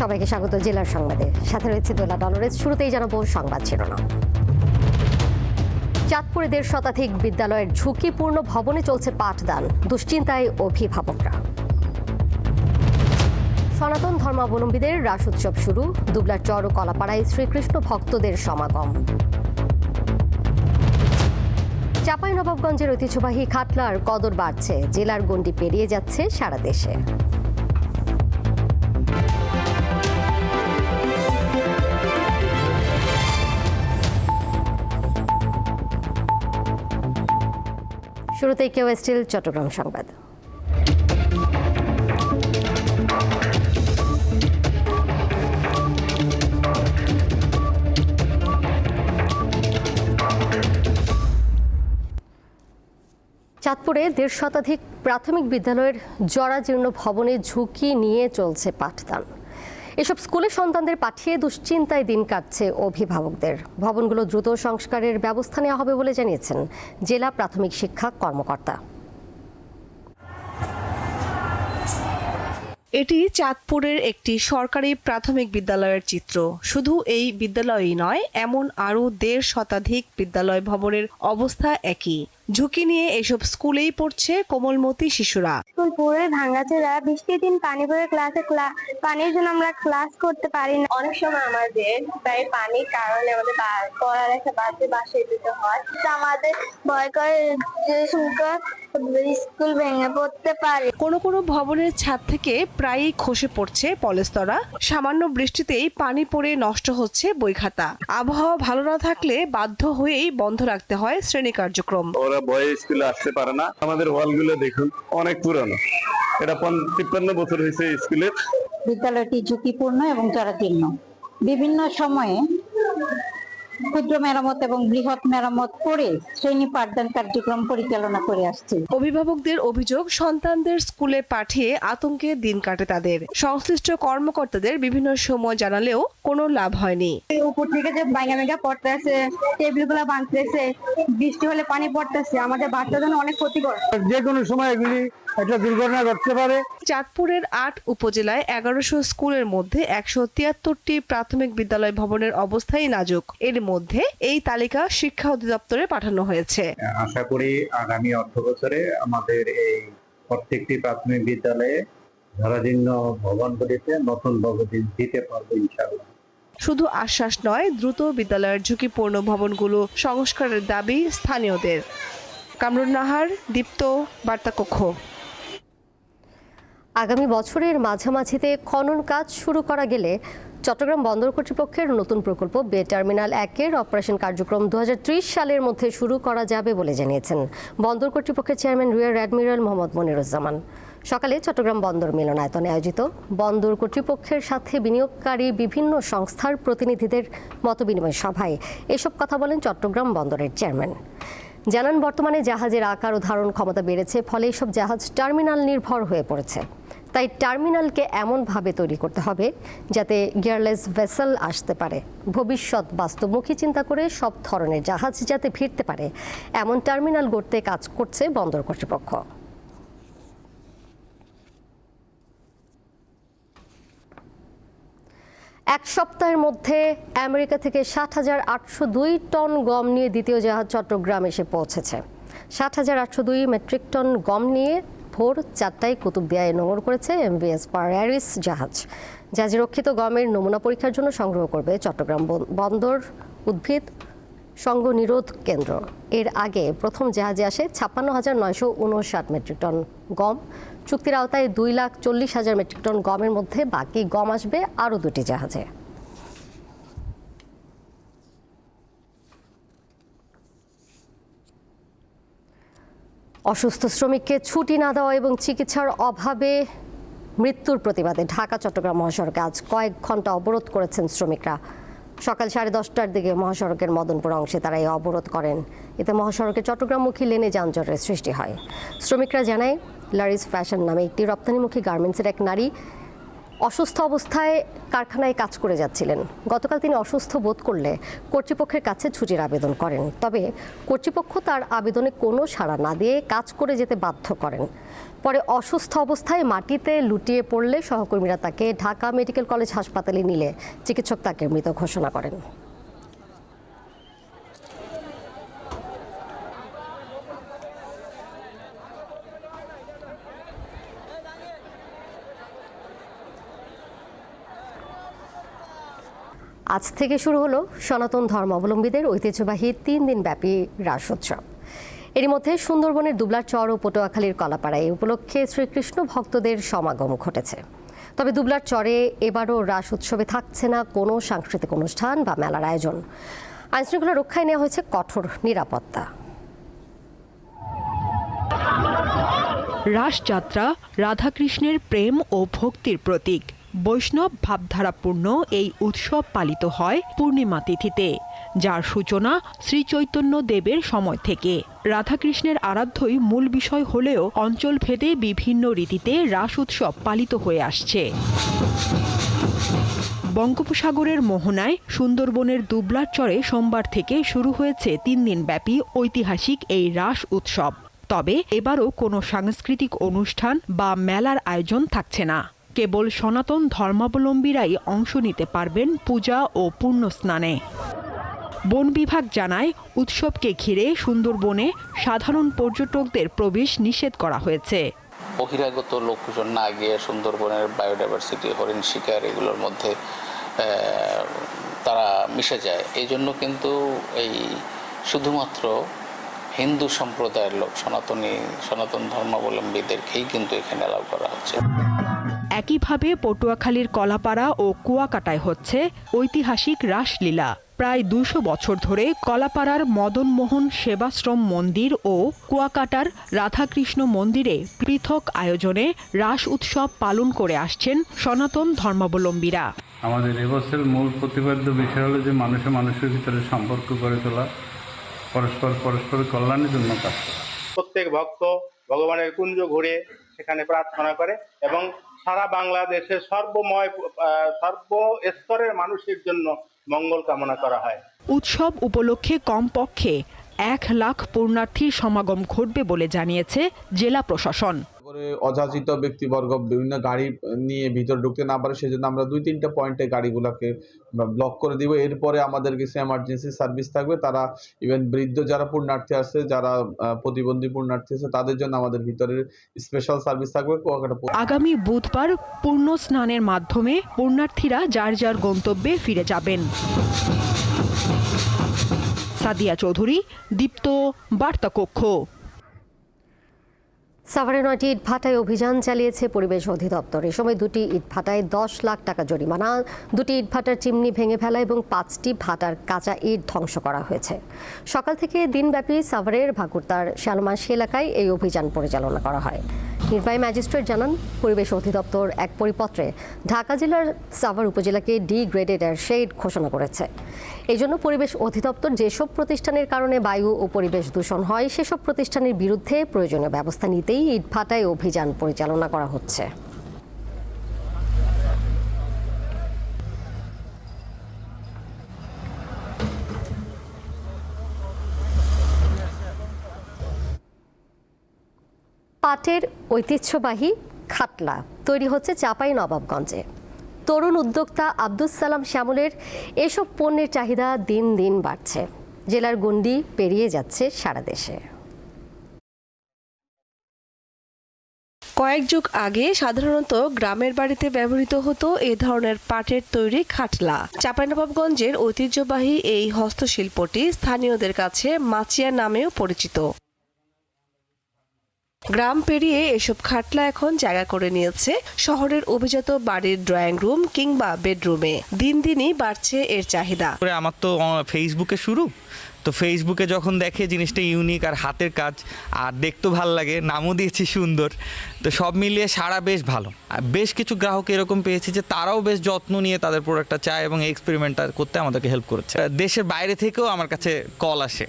সবাইকে স্বাগত জেলার সংবাদে। সাথে রয়েছে দোলা ডলরেজ। শুরুতেই জানাব সংবাদ শিরোনাম। চাঁদপুরে দেড় শতাধিক বিদ্যালয়ের ঝুঁকিপূর্ণ ভবনে চলছে পাঠদান, দুশ্চিন্তায় অভিভাবকরা। সনাতন ধর্মাবলম্বীদের রাস উৎসব শুরু, দুবলার চর ও কলাপাড়ায় শ্রীকৃষ্ণ ভক্তদের সমাগম। চাঁপাইনবাবগঞ্জের ঐতিহ্যবাহী খাটলার কদর বাড়ছে, জেলার গণ্ডি পেরিয়ে যাচ্ছে সারা দেশে। শুরুতেই কেউ স্টিল, চট্টগ্রাম সংবাদ। চাঁদপুরে দেড় শতাধিক প্রাথমিক বিদ্যালয়ের জরাজীর্ণ ভবনে ঝুঁকি নিয়ে চলছে পাঠদান। এসব স্কুলে সন্তানদের পাঠিয়ে দুশ্চিন্তায় দিন কাটছে অভিভাবকদের। ভবনগুলো দ্রুত সংস্কারের ব্যবস্থা নেওয়া হবে বলে জানিয়েছেন জেলা প্রাথমিক শিক্ষা কর্মকর্তা। এটি চাঁদপুরের একটি সরকারি প্রাথমিক বিদ্যালয়ের চিত্র। শুধু এই বিদ্যালয়ই নয়, এমন আরও দেড় শতাধিক বিদ্যালয় ভবনের অবস্থা একই। ঝুঁকি নিয়ে এসব স্কুলেই পড়ছে কোমলমতি শিশুরা। স্কুল পুরো ভাঙাচোরা বৃষ্টির দিন পানি পড়ে ক্লাসে পানির জন্য আমরা ক্লাস করতে পারি না। অনেক সময় আমাদের প্রায় পানির কারণে আমাদের পড়ালেখা বাদে বাসায় যেতে হয়। আমাদের ভয় করে যে স্কুল ভেঙে পড়তে পারে। কোনো কোনো ভবনের ছাদ থেকে প্রায়ই খসে পড়ছে পলেস্তরা। সামান্য বৃষ্টিতেই পানি পড়ে নষ্ট হচ্ছে বই খাতা আবহাওয়া ভালো না থাকলে বাধ্য হয়েই বন্ধ রাখতে হয় শ্রেণি কার্যক্রম। ওরা ভয়ে স্কুলে আসতে পারে না, আমাদের হলগুলো দেখুন, অনেক পুরানো। এটা পন- তিপ্পান্ন বছর হয়েছে স্কুলের। বিদ্যালয়টি ঝুঁকিপূর্ণ এবং জরাজীর্ণ। বিভিন্ন সময়ে ক্ষুদ্র মেরামত এবং বৃহৎ মেরামত করে শ্রেণি পাঠদান কার্যক্রম পরিচালনা করে আসছে। অভিভাবকদের অভিযোগ সন্তানদের স্কুলে পাঠিয়ে আতঙ্কে দিন কাটে তাদের। সংশ্লিষ্ট কর্মকর্তাদের বিভিন্ন সময় জানালেও কোনো লাভ হয়নি। উপর থেকে যে বাইঙ্গা মেঘা পড়তেছে টেবিলগুলা ভাঙতেছে বৃষ্টি হলে পানি পড়তেছে আমাদের বাচ্চাদের জন্য অনেক ক্ষতিকর। যে কোনো সময় এগুলি একটা দুর্ঘটনা ঘটতে পারে। চাঁদপুরের আট উপজেলায় এগারোশো স্কুলের মধ্যে একশো তিয়াত্তরটি প্রাথমিক বিদ্যালয় ভবনের অবস্থাই নাজুক। এর মধ্যে এই তালিকা শিক্ষা অধিদপ্তরে পাঠানো হয়েছে। আশা করি আগামী অর্থ বছরে আমাদের এই প্রত্যেকটি প্রাথমিক বিদ্যালয়ে ভবনগুলিতে নতুন ভবন দিতে পারব ইনশাআল্লাহ। শুধু আশ্বাস নয় দ্রুত বিদ্যালয়ের ঝুঁকিপূর্ণ ভবনগুলো সংস্কারের দাবি স্থানীয়দের। কামরুন নাহার দীপ্ত বার্তাকক্ষ। আগামী বছরের মাঝামাঝিতে খনন কাজ শুরু করা গেলে চট্টগ্রাম বন্দর কর্তৃপক্ষের নতুন প্রকল্প বে টার্মিনাল একের অপারেশন কার্যক্রম দুহাজার ত্রিশ সালের মধ্যে শুরু করা যাবে বলে জানিয়েছেন বন্দর কর্তৃপক্ষের chairman rear admiral Mohammad Moniruzzaman. সকালে চট্টগ্রাম বন্দর মিলনায়তনে আয়োজিত বন্দর কর্তৃপক্ষের সাথে বিনিয়োগকারী বিভিন্ন সংস্থার প্রতিনিধিদের মতবিনিময় সভায় এসব কথা বলেন চট্টগ্রাম বন্দরের চেয়ারম্যান। জানান, বর্তমানে জাহাজের আকার ও ধারণ ক্ষমতা বেড়েছে, ফলে এসব জাহাজ টার্মিনাল নির্ভর হয়ে পড়েছে। তাই টার্মিনালকে এমনভাবে তৈরি করতে হবে যাতে গিয়ারলেস ভেসেল আসতে পারে। ভবিষ্যৎ বাস্তবমুখী চিন্তা করে সব ধরনের জাহাজ যাতে ভিড়তে পারে, এমন টার্মিনাল গড়তে কাজ করছে বন্দর কর্তৃপক্ষ। এক সপ্তাহের মধ্যে আমেরিকা থেকে ষাট হাজার আটশো দুই টন গম নিয়ে দ্বিতীয় জাহাজ চট্টগ্রাম এসে পৌঁছেছে। ষাট হাজার আটশো দুই মেট্রিক টন গম নিয়ে ভোর চারটায় কুতুবদিয়ায় নোঙর করেছে এমভিএস পারারিস জাহাজ। জাহাজে রক্ষিত গমের নমুনা পরীক্ষার জন্য সংগ্রহ করবে চট্টগ্রাম বন- বন্দর উদ্ভিদ সংঘ নিরোধ কেন্দ্র। এর আগে প্রথম জাহাজে আসে ছাপ্পান্ন হাজার নয়শো উনষাট মেট্রিক টন গম। চুক্তির আওতায় দুই লাখ চল্লিশ হাজার মেট্রিক টন গমের মধ্যে বাকি গম আসবে আরও দুটি জাহাজে। অসুস্থ শ্রমিককে ছুটি না দেওয়া এবং চিকিৎসার অভাবে মৃত্যুর প্রতিবাদে ঢাকা, চট্টগ্রাম মহাসড়কে আজ কয়েক ঘণ্টা অবরোধ করেছেন শ্রমিকরা। সকাল সাড়ে দশটার দিকে মহাসড়কের মদনপুর অংশে তারা এই অবরোধ করেন। এতে মহাসড়কে চট্টগ্রামমুখী লেনে যানজটের সৃষ্টি হয়। শ্রমিকরা জানায়, লারিস ফ্যাশন নামে একটি রপ্তানিমুখী গার্মেন্টসের এক নারী অসুস্থ অবস্থায় কারখানায় কাজ করে যাচ্ছিলেন। গতকাল তিনি অসুস্থ বোধ করলে কর্তৃপক্ষের কাছে ছুটির আবেদন করেন। তবে কর্তৃপক্ষ তার আবেদনে কোনো সাড়া না দিয়ে কাজ করে যেতে বাধ্য করেন। পরে অসুস্থ অবস্থায় মাটিতে লুটিয়ে পড়লে সহকর্মীরা তাকে ঢাকা মেডিকেল কলেজ হাসপাতালে নিলে চিকিৎসক তাকে মৃত ঘোষণা করেন। আজ থেকে শুরু হলো সনাতন ধর্মাবলম্বীদের ঐতিহ্যবাহী তিন দিন ব্যাপী রাস উৎসব এরই মধ্যে সুন্দরবনের দুবলার চর ও পটুয়াখালীর কলাপাড়ায় এই উপলক্ষে শ্রীকৃষ্ণ ভক্তদের সমাগম ঘটেছে। তবে দুবলার চরে এবারও রাস উৎসবে থাকছে না কোনো সাংস্কৃতিক অনুষ্ঠান বা মেলার আয়োজন। আইনশৃঙ্খলা রক্ষায় নেওয়া হয়েছে কঠোর নিরাপত্তা। রাসযাত্রা রাধাকৃষ্ণের প্রেম ও ভক্তির প্রতীক। বৈষ্ণব ভাবধারাপূর্ণ এই উৎসব পালিত হয় পূর্ণিমা তিথিতে, যার সূচনা শ্রী চৈতন্য দেবের সময় থেকে। রাধাকৃষ্ণের আরাধ্যই মূল বিষয় হলেও অঞ্চলভেদে বিভিন্ন রীতিতে রাস উৎসব পালিত হয়ে আসছে। বঙ্গোপসাগরের মোহনায় সুন্দরবনের দুবলার চরে সোমবার থেকে শুরু হয়েছে তিন দিন ব্যাপী ঐতিহাসিক এই রাস উৎসব। তবে এবারও কোনো সাংস্কৃতিক অনুষ্ঠান বা মেলার আয়োজন থাকছে না। কেবল সনাতন ধর্মাবলম্বীরাই অংশ নিতে পারবেন পূজা ও পুণ্য স্নানে বন বিভাগ জানায়, উৎসবকে ঘিরে সুন্দরবনে সাধারণ পর্যটকদের প্রবেশ নিষেধ করা হয়েছে। বহিরাগত লোকজন না গিয়ে সুন্দরবনের বায়োডাইভার্সিটি, হরিণ শিকার এগুলোর মধ্যে তারা মিশে যায়। এই জন্য কিন্তু এই শুধুমাত্র হিন্দু সম্প্রদায়ের লোক, সনাতনী, সনাতন ধর্মাবলম্বীদেরকেই কিন্তু এখানে অ্যালাউ করা হচ্ছে। একইভাবে পটুয়াখালীর কলাপাড়া ও কুয়াকাটায় হচ্ছে ঐতিহাসিক রাসলীলা। প্রায় দুশো বছর ধরে কলাপাড়ার মদনমোহন সেবাশ্রম মন্দির ও কুয়াকাটার রাধাকৃষ্ণ মন্দিরে পৃথক আয়োজনে রাস উৎসব পালন করে আসছেন সনাতন ধর্মাবলম্বীরা। আমাদের এবছর মূল প্রতিপাদ্য বিষয় হলো যে মানুষে মানুষের ভিতরে সম্পর্ক গড়ে তোলা পরস্পর পরস্পর কল্যাণের জন্য কাজ করা। প্রত্যেক ভক্ত ভগবানের কুঞ্জ ঘুরে সেখানে প্রার্থনা করে এবং সারা বাংলাদেশে সর্বময় সর্ব স্তরের মানুষের জন্য মঙ্গল কামনা করা হয়। উৎসব উপলক্ষে কমপক্ষে এক লাখ পূর্ণার্থীর সমাগম ঘটবে বলে জানিয়েছে জেলা প্রশাসন। করে অযাচিত ব্যক্তিবর্গ বিভিন্ন গাড়ি নিয়ে ভিতরে ঢুকতে না পারে, সেজন্য আমরা দুই তিনটা পয়েন্টে গাড়িগুলোকে ব্লক করে দিব। এরপরে আমাদের কিছু এমার্জেন্সি সার্ভিস থাকবে। তারা ইভেন বৃদ্ধ যারা পুণ্যার্থী আছে, যারা প্রতিবন্ধী পুণ্যার্থী আছে, তাদের জন্য আমাদের ভিতরের স্পেশাল সার্ভিস থাকবে। আগামী বুধবার পূর্ণ স্নানের মাধ্যমে পুণ্যার্থীরা যার যার গন্তব্যে ফিরে যাবেন। সাদিয়া চৌধুরী, দীপ্ত বার্তা কক্ষ সাভারে নয়টি ইটভাটায় অভিযান চালিয়েছে পরিবেশ অধিদপ্তর। এ সময় দুটি ইটভাটায় দশ লাখ টাকা জরিমানা, দুটি ইটভাটার চিমনি ভেঙে ফেলা এবং পাঁচটি ভাটার কাঁচা ইট ধ্বংস করা হয়েছে। সকাল থেকে দিনব্যাপী সাভারের ভাকুরতার শ্যালমাসি এলাকায় এই অভিযান পরিচালনা করা হয়। নির্বাহী ম্যাজিস্ট্রেট জানান, পরিবেশ অধিদপ্তর এক পরিপত্রে ঢাকা জেলার সাভার উপজেলাকে ডিগ্রেডেড এর শেড ঘোষণা করেছে। এই জন্য পরিবেশ অধিদপ্তর যেসব প্রতিষ্ঠানের কারণে বায়ু ও পরিবেশ দূষণ হয়, সেসব প্রতিষ্ঠানের বিরুদ্ধে প্রয়োজনীয় ব্যবস্থা নিতেই ইটভাটায় অভিযান পরিচালনা করা হচ্ছে। পাটের ঐতিহ্যবাহী খাটলা তৈরি হচ্ছে চাপাই নবাবগঞ্জে। তরুণ উদ্যোক্তা আব্দুস সালাম শ্যামলের এসব পণ্যের চাহিদা দিন দিন বাড়ছে। জেলার গণ্ডি পেরিয়ে যাচ্ছে সারা দেশে। কয়েক যুগ আগে সাধারণত গ্রামের বাড়িতে ব্যবহৃত হতো এ ধরনের পাটের তৈরি খাটলা চাঁপাইনবাবগঞ্জের ঐতিহ্যবাহী এই হস্তশিল্পটি স্থানীয়দের কাছে মাচিয়া নামেও পরিচিত। গ্রাম পেরিয়ে এসব খাটলা এখন জায়গা করে নিয়েছে শহরের অভিজাত বাড়ির ড্রয়িং রুম কিংবা বেডরুমে দিন দিনই বাড়ছে এর চাহিদা। আমার তো ফেসবুকে শুরু। তো ফেসবুকে যখন দেখে জিনিসটা ইউনিক আর হাতের কাজ, আর দেখতেও ভালো লাগে, নামও দিয়েছি সুন্দর, তো সব মিলিয়ে সারা বেশ ভালো। আর বেশ কিছু গ্রাহক এরকম পেয়েছি যে তারাও বেশ যত্ন নিয়ে তাদের প্রোডাক্টটা চায় এবং এক্সপেরিমেন্টটা করতে আমাদেরকে হেল্প করেছে। দেশের বাইরে থেকেও আমার কাছে কল আসে।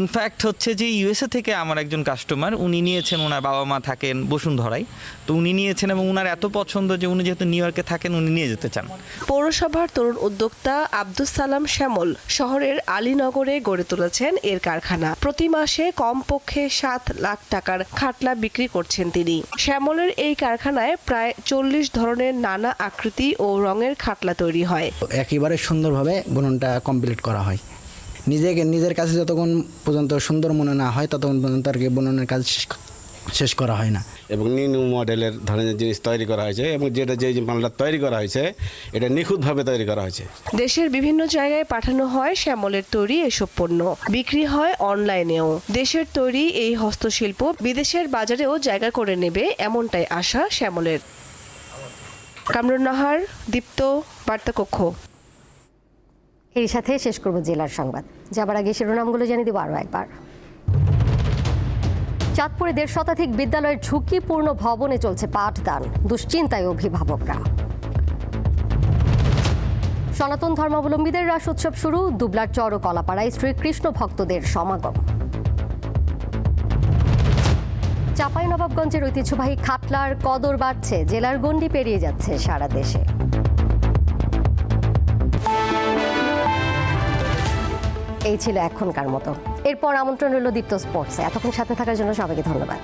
ইনফ্যাক্ট হচ্ছে যে ইউএসএ থেকে আমার একজন কাস্টমার উনি নিয়েছেন ওনার বাবা মা থাকেন বসুন্ধরায়, তো উনি নিয়েছেন এবং ওনার এত পছন্দ যে উনি যেহেতু নিউ ইয়র্কে থাকেন, উনি নিয়ে যেতে চান। পৌরসভার তরুণ উদ্যোক্তা আব্দুস সালাম শ্যামল শহরের আলীনগরে গড়ে তুলেছেন এর কারখানা। প্রতি মাসে কমপক্ষে সাত লাখ টাকার খাটলা বিক্রি করছেন তিনি। শ্যামলের এই কারখানায় প্রায় চল্লিশ ধরনের নানা আকৃতি ও রঙের খাটলা তৈরি হয়। একেবারে সুন্দরভাবে বুননটা কমপ্লিট করা হয়। নিজেকে নিজের কাছে যতক্ষণ পর্যন্ত সুন্দর মনে না হয়, ততক্ষণ পর্যন্ত আর কি বুননের কাজ শেষ- করা হয় না। এবং নিউ নিউ মডেলের ধরনের জিনিস তৈরি করা হয়েছে এবং যেটা যে মালটা তৈরি করা হয়েছে এটা নিখুঁতভাবে তৈরি করা হয়েছে। দেশের বিভিন্ন জায়গায় পাঠানো হয় শ্যামলের তৈরি এসব পণ্য। বিক্রি হয় অনলাইনেও। দেশের তৈরি এই হস্তশিল্প বিদেশের বাজারেও জায়গা করে নেবে এমনটাই আশা শ্যামলের। কামরুন নাহার দীপ্ত বার্তাকক্ষ এর সাথে শেষ করব জেলার সংবাদ। যাবার আগে শিরোনামগুলো জানিয়ে দেবো আরও একবার। চাঁদপুরে দেড় শতাধিক বিদ্যালয়ের ঝুঁকিপূর্ণ ভবনে চলছে পাঠদান। দুশ্চিন্তায় অভিভাবকরা। সনাতন ধর্মাবলম্বীদের রাস উৎসব শুরু, দুবলার চর ও কলাপাড়ায় শ্রীকৃষ্ণ ভক্তদের সমাগম। চাপাই নবাবগঞ্জের ঐতিহ্যবাহী খাটলার কদর বাড়ছে, জেলার গণ্ডি পেরিয়ে যাচ্ছে সারা দেশে। এই ছিল এখনকার মতো। এরপর আমন্ত্রণ রইল দীপ্ত স্পোর্টসে। এতক্ষণ সাথে থাকার জন্য সবাইকে ধন্যবাদ।